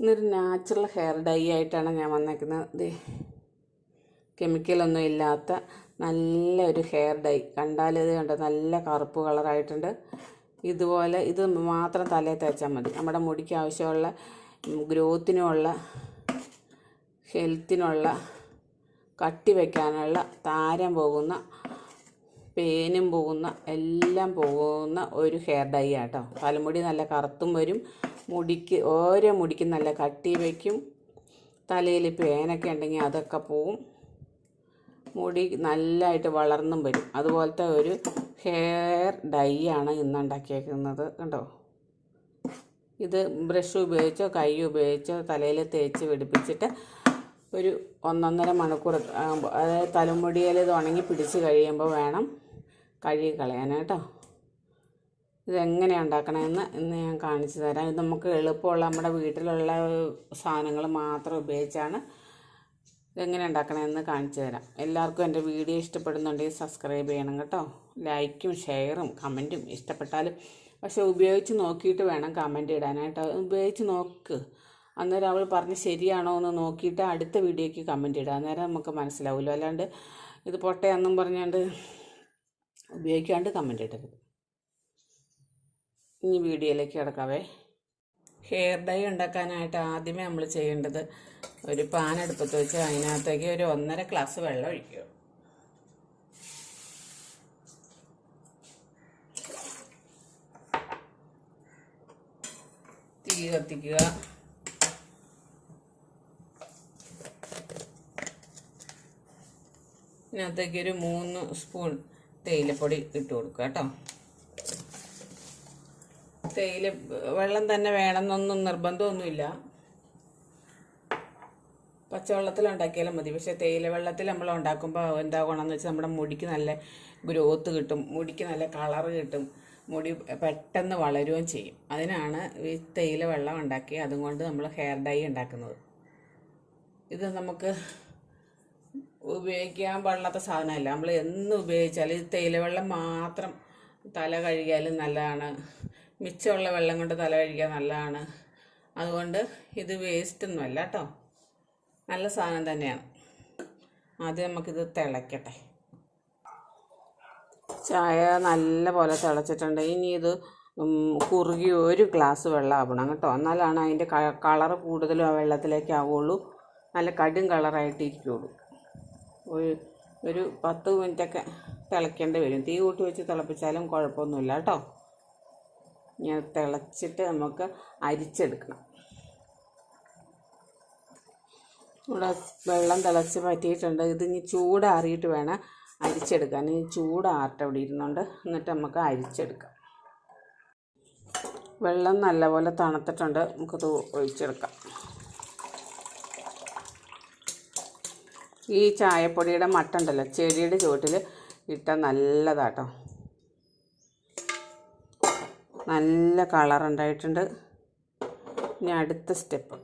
ഇന്നൊരു natural hair dye ആയിട്ടാണ് ഞാൻ വന്നേക്കുന്നത്. കെമിക്കലൊന്നും ഇല്ലാത്ത നല്ലൊരു ഹെയർ ഡൈ കണ്ടാൽ കണ്ട കണ്ടോ? നല്ല കറുപ്പ് കളറായിട്ടുണ്ട് ഇതുപോലെ ഇത് മാത്രം തലയിൽ തേച്ചാൽ മതി. നമ്മുടെ മുടിക്ക് ആവശ്യമുള്ള ഗ്രോത്തിനുമുള്ള ഹെൽത്തിനുള്ള കട്ടി വയ്ക്കാനുള്ള താരം പോകുന്ന പേനും പോകുന്ന എല്ലാം പോകുന്ന ഒരു ഹെയർ ഡൈ ആട്ടോ. തലമുടി നല്ല കറുത്തും വരും. മുടിക്ക് ഓരോ മുടിക്കും നല്ല കട്ടി വയ്ക്കും. തലയിൽ പേനൊക്കെ ഉണ്ടെങ്കിൽ അതൊക്കെ പോവും. മുടി നല്ലതായിട്ട് വളർന്നും വരും. അതുപോലത്തെ ഒരു ഹെയർ ഡൈ ആണ് ഇന്ന് ഉണ്ടാക്കിയേക്കുന്നത്. കണ്ടോ? ഇത് ബ്രഷ് ഉപയോഗിച്ചോ കൈ ഉപയോഗിച്ചോ തലയിൽ തേച്ച് പിടിപ്പിച്ചിട്ട് ഒരു ഒന്നൊന്നര മണിക്കൂർ അതായത് തലമുടിയിൽ ഇത് ഉണങ്ങി പിടിച്ച് കഴിയുമ്പോൾ വേണം കഴുകി കളയാൻ. കേട്ടോ? ഇതെങ്ങനെയാണ് ഉണ്ടാക്കണമെന്ന് ഇന്ന് ഞാൻ കാണിച്ചു തരാം. ഇത് നമുക്ക് എളുപ്പമുള്ള നമ്മുടെ വീട്ടിലുള്ള സാധനങ്ങൾ മാത്രം ഉപയോഗിച്ചാണ് ഇതെങ്ങനെ ഉണ്ടാക്കണമെന്ന് കാണിച്ചു തരാം. എല്ലാവർക്കും എന്റെ വീഡിയോ ഇഷ്ടപ്പെടുന്നുണ്ടെങ്കിൽ സബ്സ്ക്രൈബ് ചെയ്യണം കേട്ടോ. ലൈക്കും ഷെയറും കമന്റും ഇഷ്ടപ്പെട്ടാലും പക്ഷെ ഉപയോഗിച്ച് നോക്കിയിട്ട് വേണം കമന്റ് ഇടാനായിട്ട്. ഉപയോഗിച്ച് നോക്ക്. അന്നേരം അവൾ പറഞ്ഞ് ശരിയാണോ എന്ന് നോക്കിയിട്ട് അടുത്ത വീഡിയോയ്ക്ക് കമന്റ് ഇടുക അന്നേരം നമുക്ക് മനസ്സിലാവുമല്ലോ. അല്ലാണ്ട് ഇത് പൊട്ടയാന്നും പറഞ്ഞുകൊണ്ട് ഉപയോഗിക്കാണ്ട് കമന്റ് ഇടരുത്. ഇനി വീഡിയോയിലേക്ക് കിടക്കാവേ. ഹെയർ ഡൈ ഉണ്ടാക്കാനായിട്ട് ആദ്യമേ നമ്മൾ ചെയ്യേണ്ടത് ഒരു പാൻ അടുപ്പത്ത് വെച്ച് അതിനകത്തേക്ക് ഒരു ഒന്നര ഗ്ലാസ് വെള്ളം ഒഴിക്കുക. തീ കത്തിക്കുക. ഇതിനകത്തേക്ക് ഒരു മൂന്ന് സ്പൂൺ തേയിലപ്പൊടി ഇട്ട് കൊടുക്കുക കേട്ടോ. തേയില വെള്ളം തന്നെ വേണമെന്നൊന്നും നിർബന്ധമൊന്നുമില്ല. പച്ചവെള്ളത്തിൽ ഉണ്ടാക്കിയാലും മതി. പക്ഷേ തേയില വെള്ളത്തിൽ നമ്മൾ ഉണ്ടാക്കുമ്പോൾ എന്താ ഗുണമെന്ന് വെച്ചാൽ നമ്മുടെ മുടിക്ക് നല്ല ഗ്രോത്ത് കിട്ടും മുടിക്ക് നല്ല കളറ് കിട്ടും മുടി പെട്ടെന്ന് വളരുകയും ചെയ്യും. അതിനാണ് ഈ തേയില വെള്ളം ഉണ്ടാക്കി അതുകൊണ്ട് നമ്മൾ ഹെയർ ഡൈ ഉണ്ടാക്കുന്നത്. ഇത് നമുക്ക് ഉപയോഗിക്കാൻ പാടില്ലാത്ത സാധനമല്ല. നമ്മൾ എന്ന് ഉപയോഗിച്ചാലും ഈ തേയില വെള്ളം മാത്രം തല കഴുകിയാലും നല്ലതാണ്. മിച്ചമുള്ള വെള്ളം കൊണ്ട് തല കഴുകിയാൽ നല്ലതാണ്. അതുകൊണ്ട് ഇത് വേസ്റ്റൊന്നുമല്ല കേട്ടോ നല്ല സാധനം തന്നെയാണ്. ആദ്യം നമുക്കിത് തിളയ്ക്കട്ടെ ചായ നല്ല പോലെ തിളച്ചിട്ടുണ്ട്. ഇനി ഇത് കുറുകി ഒരു ഗ്ലാസ് വെള്ളം ആവണം കേട്ടോ. എന്നാലാണ് അതിന്റെ കളറ് കൂടുതലും ആ വെള്ളത്തിലേക്ക് ആവുള്ളൂ. നല്ല കടും കളറായിട്ട് ഇരിക്കുകയുള്ളൂ ഒരു ഒരു പത്ത് മിനിറ്റൊക്കെ തിളയ്ക്കേണ്ടി വരും. തീ കൂട്ടി വെച്ച് തിളപ്പിച്ചാലും കുഴപ്പമൊന്നുമില്ല കേട്ടോ ഇങ്ങനെ തിളച്ചിട്ട് നമുക്ക് അരിച്ചെടുക്കണം. ഇവിടെ വെള്ളം തിളച്ച് പറ്റിയിട്ടുണ്ട് ഇത് ഇനി ചൂടാറിയിട്ട് വേണം അരിച്ചെടുക്കാൻ. ഇനി ചൂടാറട്ടെ ഇവിടെ ഇരുന്നുണ്ട് എന്നിട്ട് നമുക്ക് അരിച്ചെടുക്കാം. വെള്ളം നല്ലപോലെ തണുത്തിട്ടുണ്ട്. നമുക്കത് ഒഴിച്ചെടുക്കാം. ഈ ചായപ്പൊടിയുടെ മട്ടുണ്ടല്ലോ ചെടിയുടെ ചുവട്ടിൽ ഇട്ടാൽ നല്ലതാട്ടോ. നല്ല കളർ ഉണ്ടായിട്ടുണ്ട്. ഇനി അടുത്ത സ്റ്റെപ്പ്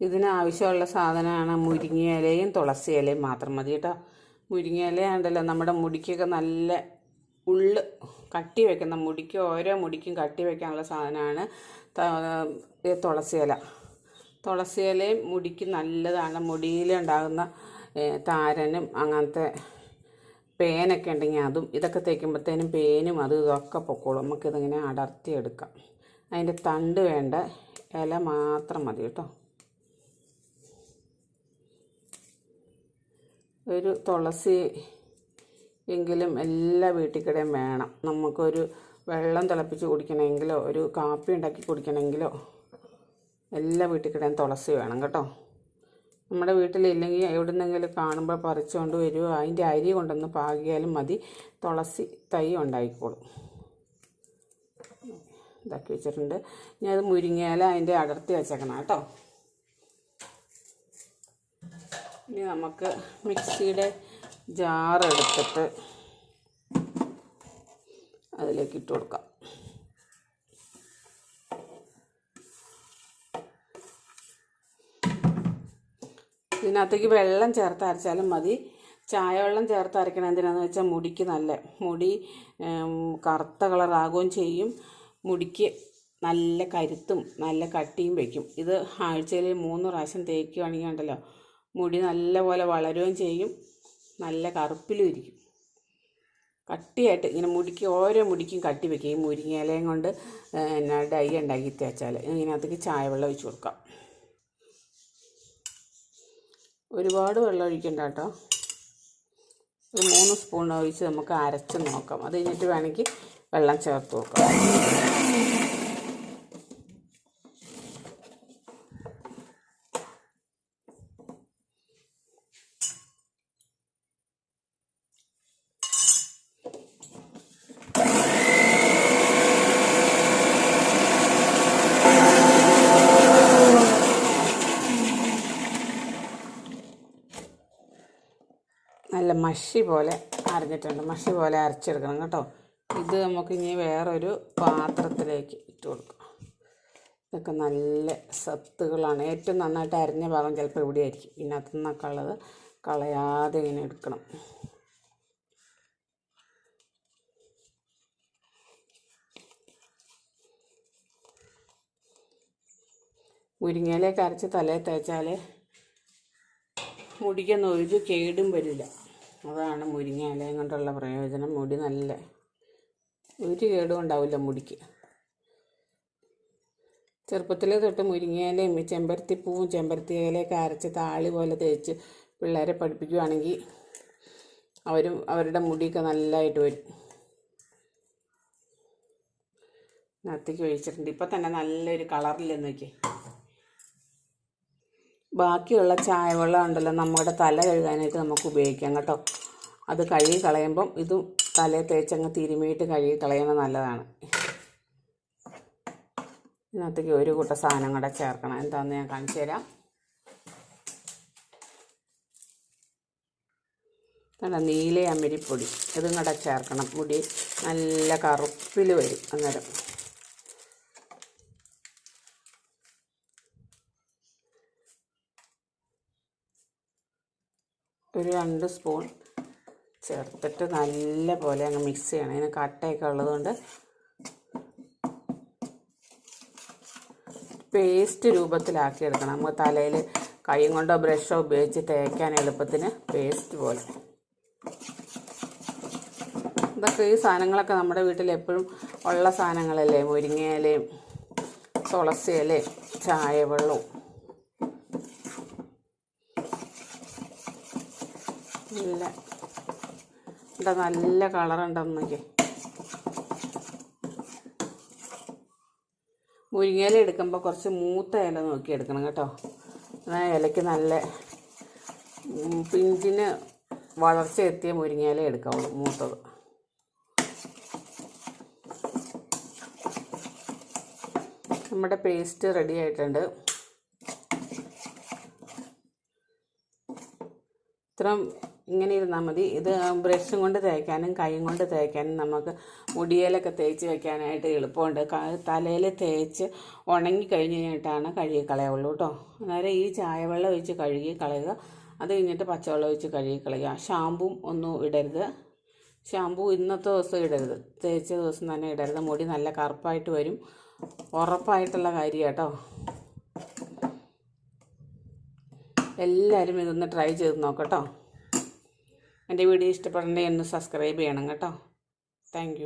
ഇതിനാവശ്യമുള്ള സാധനമാണ് മുരിങ്ങ ഇലയും തുളസി ഇലയും മാത്രം മതി കേട്ടോ. മുരിങ്ങ ഇലയാണ്ടല്ലോ നമ്മുടെ മുടിക്കൊക്കെ നല്ല ഉള്ള് കട്ടി വെക്കുന്ന മുടിക്ക് ഓരോ മുടിക്കും കട്ടി വെക്കാനുള്ള സാധനമാണ് തുളസി ഇല. തുളസി ഇലയും മുടിക്ക് നല്ലതാണ്. മുടിയിലുണ്ടാകുന്ന താരനും അങ്ങനത്തെ പേനൊക്കെ ഉണ്ടെങ്കിൽ അതും ഇതൊക്കെ തേക്കുമ്പോഴത്തേനും പേനും അതും ഇതൊക്കെ പൊക്കോളും. നമുക്കിതിങ്ങനെ അടർത്തിയെടുക്കാം. അതിന്റെ തണ്ട് വേണ്ട ഇല മാത്രം മതി കേട്ടോ. ഒരു തുളസി എങ്കിലും എല്ലാ വീട്ടിൽക്കിടെയും വേണം. നമുക്കൊരു വെള്ളം തിളപ്പിച്ച് കുടിക്കണമെങ്കിലോ ഒരു കാപ്പി ഉണ്ടാക്കി കുടിക്കണമെങ്കിലോ എല്ലാ വീട്ടിൽക്കിടെയും തുളസി വേണം കേട്ടോ. നമ്മുടെ വീട്ടിലില്ലെങ്കിൽ എവിടുന്നെങ്കിലും കാണുമ്പോൾ പറിച്ചുകൊണ്ട് വരുമോ അതിന്റെ അരി കൊണ്ടൊന്ന് പാകിയാലും മതി. തുളസി തൈ ഉണ്ടായിക്കോളും. ഇതാക്കി വെച്ചിട്ടുണ്ട്. ഇനി അത് മുരിങ്ങയില അതിന്റെ അടർത്തി വെച്ചേക്കണം കേട്ടോ. ഇനി നമുക്ക് മിക്സിയുടെ ജാറെടുത്തിട്ട് അതിലേക്ക് ഇട്ട് കൊടുക്കാം. ഇതിനകത്തേക്ക് വെള്ളം ചേർത്ത് അരച്ചാലും മതി. ചായ വെള്ളം ചേർത്ത് അരക്കണം എന്തിനാന്ന് വെച്ചാൽ മുടിക്ക് നല്ല മുടി കറുത്ത കളറാകുകയും ചെയ്യും. മുടിക്ക് നല്ല കരുത്തും നല്ല കട്ടിയും വയ്ക്കും ഇത് ആഴ്ചയിൽ മൂന്ന് പ്രാവശ്യം തേക്കുകയാണെങ്കിൽ ഉണ്ടല്ലോ മുടി നല്ലപോലെ വളരുകയും ചെയ്യും. നല്ല കറുപ്പിലും ഇരിക്കും. കട്ടിയായിട്ട് ഇങ്ങനെ മുടിക്ക് ഓരോ മുടിക്കും കട്ടി വെക്കും. ഈ മുരിങ്ങയിലയും കൊണ്ട് എന്നാ ഡൈ ഉണ്ടാക്കി തേച്ചാൽ ഇതിനകത്തേക്ക് ചായ വെള്ളം ഒഴിച്ച് കൊടുക്കാം. ഒരുപാട് വെള്ളം ഒഴിക്കണ്ട കേട്ടോ. ഒരു മൂന്ന് സ്പൂൺ ഒഴിച്ച് നമുക്ക് അരച്ച് നോക്കാം. അത് കഴിഞ്ഞിട്ട് വേണമെങ്കിൽ വെള്ളം ചേർത്ത് നോക്കാം നല്ല മഷി പോലെ അരഞ്ഞിട്ടുണ്ട്. മഷി പോലെ അരച്ചെടുക്കണം കേട്ടോ. ഇത് നമുക്ക് ഇനി വേറൊരു പാത്രത്തിലേക്ക് ഇട്ട് കൊടുക്കാം. ഇതൊക്കെ നല്ല സത്തുകളാണ്. ഏറ്റവും നന്നായിട്ട് അരഞ്ഞ ഭാഗം ചിലപ്പോൾ ഇവിടെ ആയിരിക്കും. ഇതിനകത്ത് നിന്നൊക്കെ ഉള്ളത് കളയാതെ ഇങ്ങനെ എടുക്കണം. മുരിങ്ങയിലേക്ക് അരച്ച് തലയിൽ തേച്ചാൽ മുടിക്കൊന്നും ഒരു കേടും വരില്ല. അതാണ് മുരിങ്ങ ഇലയും കൊണ്ടുള്ള പ്രയോജനം. മുടി നല്ല ഒരു കേടും ഉണ്ടാവില്ല മുടിക്ക്. ചെറുപ്പത്തിലെ തൊട്ട് മുരിങ്ങയിലയും ചെമ്പരത്തിപ്പൂവും ചെമ്പരത്തി ഇലയൊക്കെ അരച്ച് താളി പോലെ തേച്ച് പിള്ളേരെ പഠിപ്പിക്കുകയാണെങ്കിൽ അവരും അവരുടെ മുടിയൊക്കെ നല്ലതായിട്ട് വരും. നത്തിക്ക് ഒഴിച്ചിട്ടുണ്ട്. ഇപ്പം തന്നെ നല്ലൊരു കളറില്ലെന്ന് നോക്കി ബാക്കിയുള്ള ചായവെള്ളം ഉണ്ടല്ലോ നമ്മുടെ തല കഴുകാനായിട്ട് നമുക്ക് ഉപയോഗിക്കാം കേട്ടോ. അത് കഴുകി കളയുമ്പം ഇതും തലയെ തേച്ചങ്ങ് തിരുമിയിട്ട് കഴുകി കളയുന്നത് നല്ലതാണ്. ഇതിനകത്തേക്ക് ഒരു കൂട്ട സാധനം കൂടെ ചേർക്കണം. എന്താണെന്ന് ഞാൻ കാണിച്ചു തരാം. കണ്ട നീല അമരിപ്പൊടി ഇതും കൂടെ ചേർക്കണം. മുടി നല്ല കറുപ്പിൽ വരും അന്നേരം. ഒരു രണ്ട് സ്പൂൺ ചേർത്തിട്ട് നല്ല പോലെ അങ്ങ് മിക്സ് ചെയ്യണം. ഇതിന് കട്ടയൊക്കെ ഉള്ളതുകൊണ്ട് പേസ്റ്റ് രൂപത്തിലാക്കി എടുക്കണം നമുക്ക് തലയിൽ കൈ കൊണ്ടോ ബ്രഷോ ഉപയോഗിച്ച് തേക്കാൻ എളുപ്പത്തിന് പേസ്റ്റ് പോലെ. ഇതൊക്കെ ഈ സാധനങ്ങളൊക്കെ നമ്മുടെ വീട്ടിൽ എപ്പോഴും ഉള്ള സാധനങ്ങളല്ലേ? മുരിങ്ങയിലയും തുളസിയിലയും ചായവെള്ളവും നല്ല എന്താ നല്ല കളറുണ്ടെന്നൊക്കെ. നോക്കി മുരിങ്ങയില എടുക്കുമ്പോൾ കുറച്ച് മൂത്ത ഇല നോക്കി എടുക്കണം കേട്ടോ. എന്നാൽ ഇലയ്ക്ക് നല്ല പിഞ്ചിന് വളർച്ച എത്തിയ മുരിങ്ങയില എടുക്കാവുള്ളൂ മൂത്തത്. നമ്മുടെ പേസ്റ്റ് റെഡി ആയിട്ടുണ്ട്. ഇത്രയും ഇങ്ങനെ ഇരുന്നാൽ മതി. ഇത് ബ്രഷും കൊണ്ട് തേക്കാനും കൈയും കൊണ്ട് തേക്കാനും നമുക്ക് മുടിയിലൊക്കെ തേച്ച് വെക്കാനായിട്ട് എളുപ്പമുണ്ട്. തലയിൽ തേച്ച് ഉണങ്ങി കഴിഞ്ഞ് കഴിഞ്ഞിട്ടാണ് കഴുകി കളയുള്ളൂ കേട്ടോ. അന്നേരം ഈ ചായവെള്ളം ഒഴിച്ച് കഴുകി കളയുക. അത് കഴിഞ്ഞിട്ട് പച്ചവെള്ളം ഒഴിച്ച് കഴുകി കളയുക. ഷാമ്പും ഒന്നും ഇടരുത്. ഷാമ്പു ഇന്നത്തെ ദിവസം ഇടരുത്. തേച്ച ദിവസം തന്നെ ഇടരുത്. മുടി നല്ല കറുപ്പായിട്ട് വരും. ഉറപ്പായിട്ടുള്ള കാര്യം കേട്ടോ. എല്ലാവരും ഇതൊന്ന് ട്രൈ ചെയ്ത് നോക്കട്ടോ എന്റെ വീഡിയോ ഇഷ്ടപ്പെടണമെങ്കിൽ ഒന്ന് സബ്സ്ക്രൈബ് ചെയ്യണം കേട്ടോ. താങ്ക്